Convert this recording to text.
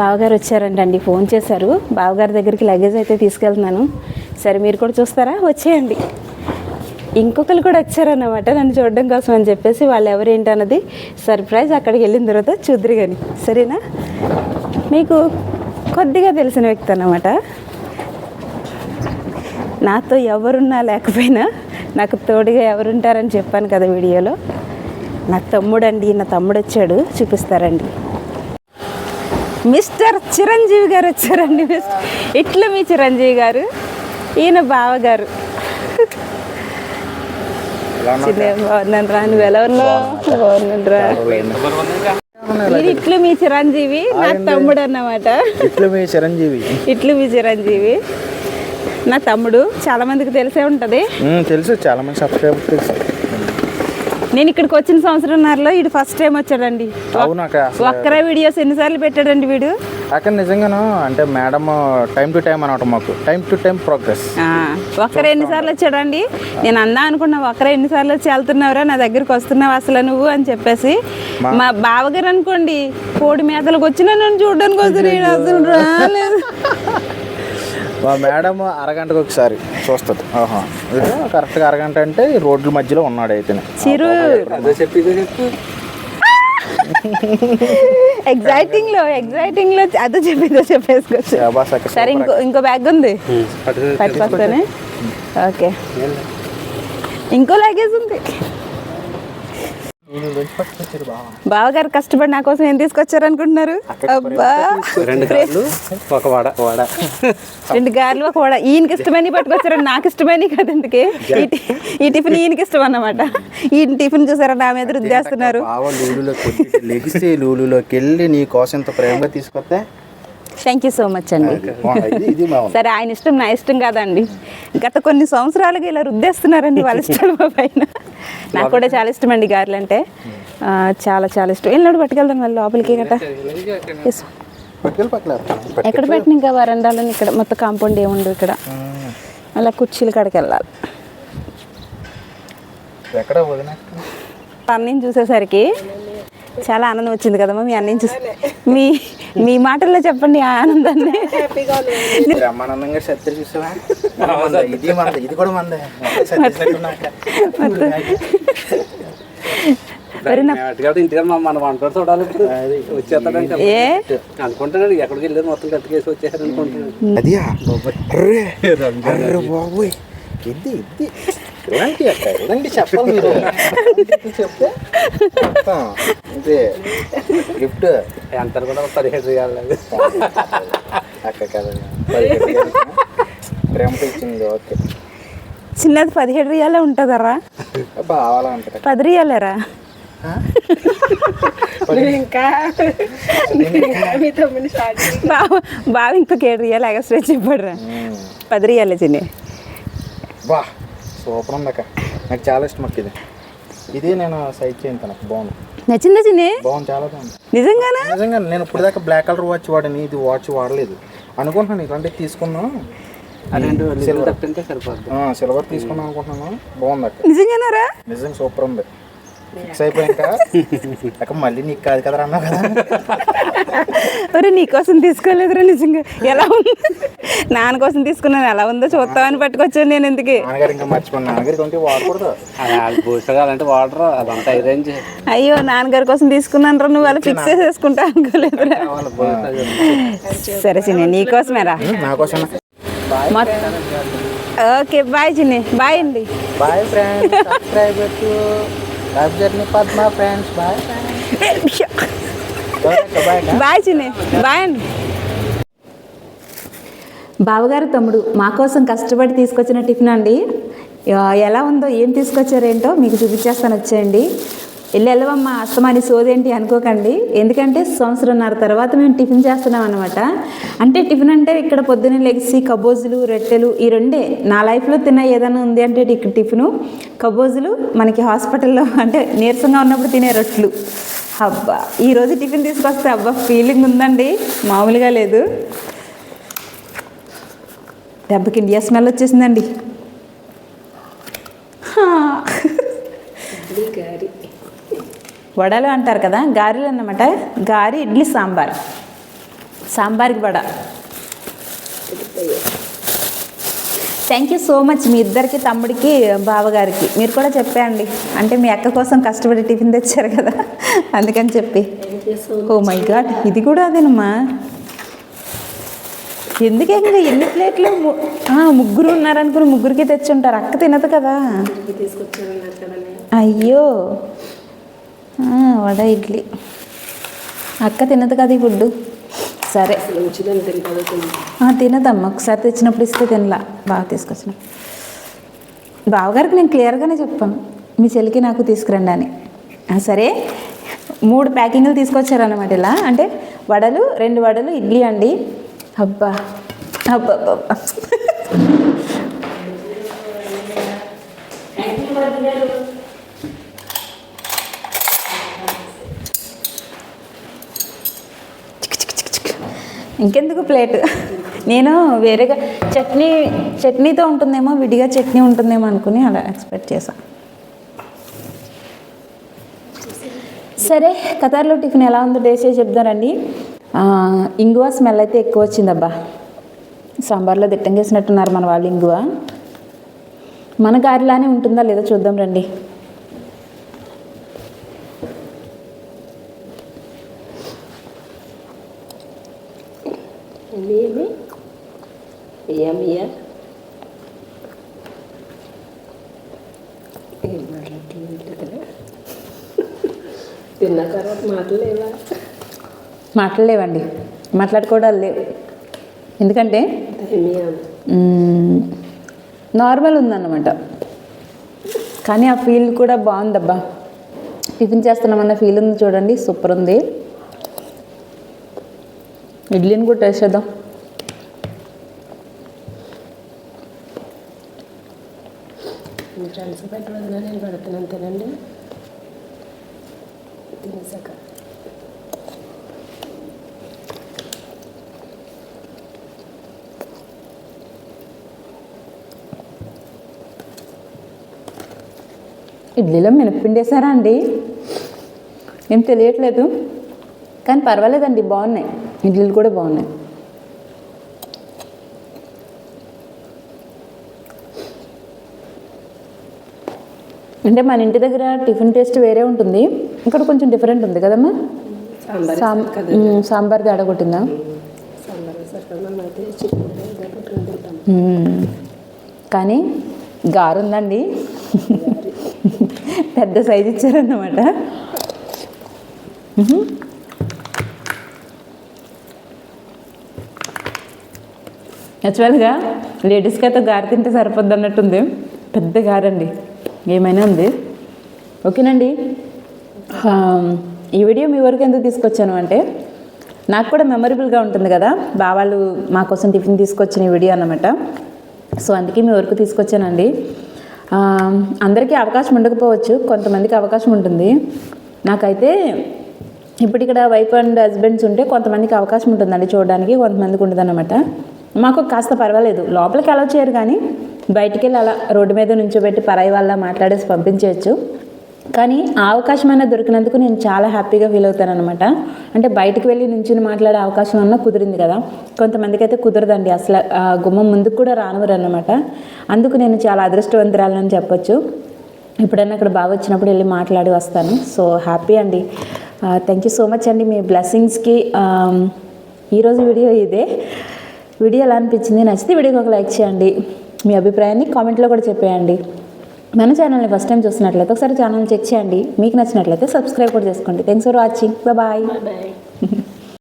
బావగారు వచ్చారంటండి ఫోన్ చేశారు. బావగారి దగ్గరికి లగేజ్ అయితే తీసుకెళ్తున్నాను. సరే మీరు కూడా చూస్తారా? వచ్చేయండి. ఇంకొకరు కూడా వచ్చారన్నమాట నన్ను చూడడం కోసం అని చెప్పేసి వాళ్ళు ఎవరేంటి అన్నది సర్ప్రైజ్ అక్కడికి వెళ్ళిన తర్వాత చూద్దరు కానీ సరేనా? మీకు కొద్దిగా తెలిసిన వ్యక్తి అన్నమాట. నాతో ఎవరున్నా లేకపోయినా నాకు తోడుగా ఎవరుంటారని చెప్పాను కదా వీడియోలో. నా తమ్ముడు అండి నా తమ్ముడు వచ్చాడు చూపిస్తారండి. మిస్టర్ చిరంజీవి గారు వచ్చారండి. మిస్టర్ ఇట్లా మీ చిరంజీవి గారు ఈయన బావగారు. బాగున్నాను రా నువ్వు ఎలా ఉన్నావు? బాగున్నాను. రా. ఇది ఇట్లు మీ చిరంజీవి నా తమ్ముడు అన్నమాట. ఇట్లు మీ చిరంజీవి. ఇట్లు మీ చిరంజీవి. నా తమ్ముడు చాలా మందికి తెలిసే ఉంటది. తెలుసు చాలా మంది సబ్స్క్రైబర్ తెలుసు. నేను ఇక్కడికి వచ్చిన సంవత్సరంన్నరలో ఇది ఫస్ట్ టైం వచ్చాడండి. ఒక్కరే వీడియోస్ ఎన్నిసార్లు పెట్టాడండి వీడు? అక్కడ నిజంగాను అంటే మేడం టైం టు టైం అనమాట మాకు. టైం టు టైం ప్రోగ్రెస్ ఒక్కరే ఎన్నిసార్లు వచ్చాడండి? నేను అందా అనుకున్నా ఒక్కరే ఎన్నిసార్లు వచ్చి వెళ్తున్నావురా నా దగ్గరికి వస్తున్నావు అసలు నువ్వు అని చెప్పేసి. మా బావగారు అనుకోండి కోడి మేతలకు వచ్చినా నన్ను చూడడానికి వస్తుంది నేను అసలు రాలేదు. మా మేడం అరగంటకు ఒకసారి చూస్తుంది. ఆహా. కరెక్ట్గా అరగంట అంటే రోడ్ల మధ్యలో ఉన్నాడు అయితే చిరు ఎగ్జైటింగ్లో ఎగ్జైటింగ్లో అదో చెప్పేదో చెప్పేసుకోవచ్చు సరే ఇంకో ఇంకో బ్యాగ్ ఉంది. పట్టుకొస్తానే ఓకే. ఇంకో లగేజ్ ఉంది. బావగారు కష్టపడి నా కోసం ఏం తీసుకొచ్చారు అనుకుంటున్నారు అబ్బా. రెండు కార్లు ఒక వడ వడ. రెండు గారెలు ఒక వడ. ఈయనకి ఇష్టమని పట్టుకొచ్చారు నాకు ఇష్టమని కదందుకే ఈ టి- ఈ టిఫిన్ ఈయనకి ఇష్టం అన్నమాట. ఈయన టిఫిన్ చూసారా నా మీద రుద్దేస్తున్నారు. బావ లూలులోకి వెళ్ళి నీ కోసం ఇంత ప్రేమగా తీసుకొస్తే? థ్యాంక్ యూ సో మచ్ అండి. సరే ఆయన ఇష్టం నా ఇష్టం కాదండి. గత కొన్ని సంవత్సరాలుగా ఇలా రుద్దేస్తున్నారండి వాళ్ళ ఇష్టం పైన. నాకు కూడా చాలా ఇష్టం అండి గారెలు అంటే. చాలా చాలా ఇష్టం. వెళ్ళినప్పుడు పట్టుకెళ్తాను మళ్ళీ లోపలికి పక్కన ఎక్కడ పెట్టిన ఇంకా వరండాలని ఇక్కడ? మొత్తం కాంపౌండ్ ఏముండదు ఇక్కడ. మళ్ళీ కుర్చీల కాడికి వెళ్ళాలి. అన్నీని చూసేసరికి చాలా ఆనందం వచ్చింది కదమ్మా మీ అన్నీని చూసి. మీ మీ మాటల్లో చెప్పండి ఆ ఆనందాన్ని. బ్రహ్మానందంగా సత్య చూసావా? మంద, ఇది మంద ఇది కూడా అనుకుంటాడు ఎక్కడికి వెళ్ళేది మొత్తం కట్టుకేసి వచ్చేసారు అనుకుంటున్నాడు బాబోయ్. ఇది ఇది ఇలాంటి ఇలాంటి చెప్పాలి మీరు? చెప్తే. ఇదే. గిఫ్ట్. ఎంత కూడా పదిహేడు రియాలి అక్క కదా. ప్రేమతో ఇచ్చింది ఓకే. చిన్నది పదిహేడు రియాలే ఉంటుందరా? పది రియాలేరా? బావ బావ ఇంకొక ఏడు రియాలు ఎగస్ట్రా చెప్పాడురా. పది రియాలే చిన్ని. బా. సూపర్ ఉంది అక్క నాకు చాలా ఇష్టం అక్క ఇది. ఇది నేను సైజ్ చేయండి తనకు బాగుంది. నచ్చిందా చిన్ని? బాగుంది చాలా బాగుంది. నిజంగానా? నిజంగా నేను ఇప్పుడు దాకా బ్లాక్ కలర్ వాచ్ వాడని ఇది వాచ్ వాడలేదు. అనుకుంటున్నాను ఇలాంటివి తీసుకుందాం. ఆ, సిల్వర్ తీసుకుందాం అనుకుంటున్నాను. బాగుంది అక్క. నిజంగానారా? నిజంగా సూపర్ ఉంది. ఫిక్స్ అయిపోయాక అక్క మళ్ళీ నీకు కాదు కదా అన్నావు కదా ఒరే నీకోసం తీసుకోలేదురా నిజంగా ఎలా ఉంది నాన్న కోసం తీసుకున్నాను ఎలా ఉందో చూస్తామని పట్టుకొచ్చాను నేను ఎందుకు నాన్నగారు ఇంకా మర్చిపోయి నాన్నగారు కొంటే వాడకూడదు వాళ్ళు పూసగాలంటే వాడరు అదంతా అయ్యో నాన్నగారి కోసం తీసుకున్నాను రా నువ్వు అలా ఫిక్స్ చేసేసుకుంటా అనుకోలేదురా సరే చిన్ని నీకోసమేరా నా కోసం ఓకే బాయ్ చిన్ని బాయ్ అండి bye friends subscribe life journey Padma friends bye bye Chinni bye అండి బావగారు తమ్ముడు మా కోసం కష్టపడి తీసుకొచ్చిన టిఫిన్ అండి. ఎలా ఉందో ఏం తీసుకొచ్చారేంటో మీకు చూపించేస్తాను వచ్చేయండి. వెళ్ళి వెళ్ళవమ్మా అస్తమాని సోదేంటి అనుకోకండి. ఎందుకంటే సంవత్సరంన్నర తర్వాత మేము టిఫిన్ చేస్తున్నాం అనమాట అంటే టిఫిన్ అంటే ఇక్కడ పొద్దున్నే లెగిసి కబోజులు రొట్టెలు ఈ రెండే. నా లైఫ్లో తిన్న ఏదైనా ఉంది అంటే ఇక్కడ టిఫిను. కబోజులు మనకి హాస్పిటల్లో అంటే నీరసంగా ఉన్నప్పుడు తినే రొట్టెలు. అబ్బా ఈరోజు టిఫిన్ తీసుకొస్తే అబ్బా ఫీలింగ్ ఉందండి. మామూలుగా లేదు. దెబ్బకి ఇండియా స్మెల్ వచ్చేసిందండి. హా. వడలు అంటారు కదా గారెలు అన్నమాట. గారి idli sambar. సాంబార్కి vada. Thank you so much మీ ఇద్దరికి తమ్ముడికి బావగారికి. మీరు కూడా చెప్పండి అంటే మీ అక్క కోసం కష్టపడి టిఫిన్ తెచ్చారు కదా అందుకని చెప్పి. ఓ మై గాడ్ ఇది కూడా అదేనమ్మా. ఎందుకే ఇంకా ఎన్ని ప్లేట్లు ముగ్గురు ఉన్నారనుకుని ముగ్గురికి తెచ్చుంటారు. అక్క తినదు కదా. అయ్యో. వడ ఇడ్లీ. అక్క తినదు కదా ఈ ఫుడ్ సరే. తినదమ్మా. ఒకసారి తెచ్చినప్పుడు ఇస్తే తినలా. బాగా తీసుకొచ్చిన. బావగారికి నేను క్లియర్గానే చెప్పాను. మీ చెల్లికి నాకు తీసుకురండి అని. ఆ, సరే. మూడు ప్యాకింగ్లు తీసుకొచ్చారన్నమాట ఇలా. అంటే వడలు రెండు వడలు ఇడ్లీ అండి. అబ్బా. అబ్బా అబ్బా, ఇంకెందుకు ప్లేట్? నేను వేరేగా చట్నీ చట్నీతో ఉంటుందేమో విడిగా చట్నీ ఉంటుందేమో అనుకుని అలా ఎక్స్పెక్ట్ చేశాను సరే కతార్లో టిఫిన్ ఎలా ఉందో డేసే చేసి చెప్తారండి ఇంగువ స్మెల్ అయితే ఎక్కువ వచ్చిందబ్బా. సాంబార్లో దిట్టం చేసినట్టున్నారు మన వాళ్ళు ఇంగువ. మన గారిలానే ఉంటుందా లేదో చూద్దాం రండి ఎన్ని ఏమి ఏమియా ఏం మాట్లాడుతుంది తిన్న తర్వాత మాటలు లేవా మాట్లాడలేవండి. మాట్లాడుకోవడాలు లేవు. ఎందుకంటే నార్మల్ ఉందన్నమాట. కానీ ఆ ఫీల్ కూడా బాగుందబ్బా. టిఫిన్ చేస్తున్నామన్న ఫీల్ ఉంది చూడండి. సూపర్ ఉంది. ఇడ్లీని కూడా టేస్ట్ చేద్దాం. ఫ్రెండ్స్ పెట్టవద్దునా నేను పెడుతున్నాను తినండి. ఇడ్లీలో మినప్పిండి వేసారా అండి ఏం తెలియట్లేదు. కానీ పర్వాలేదండి బాగున్నాయి. ఇడ్లీలు కూడా బాగున్నాయి. అంటే మన ఇంటి దగ్గర టిఫిన్ టేస్ట్ వేరే ఉంటుంది. ఇక్కడ కొంచెం డిఫరెంట్ ఉంది కదమ్మా? సాంబార్ తేడా కొట్టిందా. కానీ గారు ఉందండి పెద్ద సైజు ఇచ్చారన్నమాట. యాక్చువల్గా లేడీస్కి అయితే గారి తింటే సరిపోద్ది అన్నట్టుంది. పెద్ద గారండి. ఏమైనా ఉంది? ఓకేనండి. ఈ వీడియో మీ వరకు ఎందుకు తీసుకొచ్చాను అంటే నాకు కూడా మెమరబుల్గా ఉంటుంది కదా. బావాళ్ళు మా కోసం టిఫిన్ తీసుకొచ్చిన ఈ వీడియో అన్నమాట. సో అందుకే మీ వరకు తీసుకొచ్చానండి. అందరికీ అవకాశం ఉండకపోవచ్చు కొంతమందికి అవకాశం ఉంటుంది. నాకైతే ఇప్పుడు ఇక్కడ వైఫ్ అండ్ హస్బెండ్స్ ఉంటే కొంతమందికి అవకాశం ఉంటుందండి చూడడానికి కొంతమందికి ఉంటుందన్నమాట మాకు కాస్త పర్వాలేదు. లోపలికి అలా చేయరు కానీ బయటికి వెళ్ళి అలా రోడ్డు మీద నుంచోబెట్టి పరాయి వాళ్ళ మాట్లాడేసి పంపించేయచ్చు. కానీ ఆ అవకాశం అయినా దొరికినందుకు నేను చాలా హ్యాపీగా ఫీల్ అవుతాను అనమాట అంటే బయటికి వెళ్ళి నుంచి మాట్లాడే అవకాశం అన్నా కుదిరింది కదా. కొంతమందికి అయితే కుదరదండి అసలు గుమ్మం ముందుకు కూడా రానివ్వరు అనమాట అందుకు నేను చాలా అదృష్టవంతురాలని చెప్పొచ్చు. ఎప్పుడైనా అక్కడ బాగా వచ్చినప్పుడు వెళ్ళి మాట్లాడి వస్తాను. సో హ్యాపీ అండి. థ్యాంక్ యూ సో మచ్ అండి మీ బ్లెస్సింగ్స్కి. ఈరోజు వీడియో ఇదే. వీడియో ఎలా అనిపించింది నచ్చితే వీడియోకి ఒక లైక్ చేయండి. మీ అభిప్రాయాన్ని కామెంట్లో కూడా చెప్పేయండి. మన ఛానల్ని ఫస్ట్ టైం చూసినట్లయితే ఒకసారి ఛానల్ చెక్ చేయండి. మీకు నచ్చినట్లయితే సబ్స్క్రైబ్ కూడా చేసుకోండి. Thanks for watching bye bye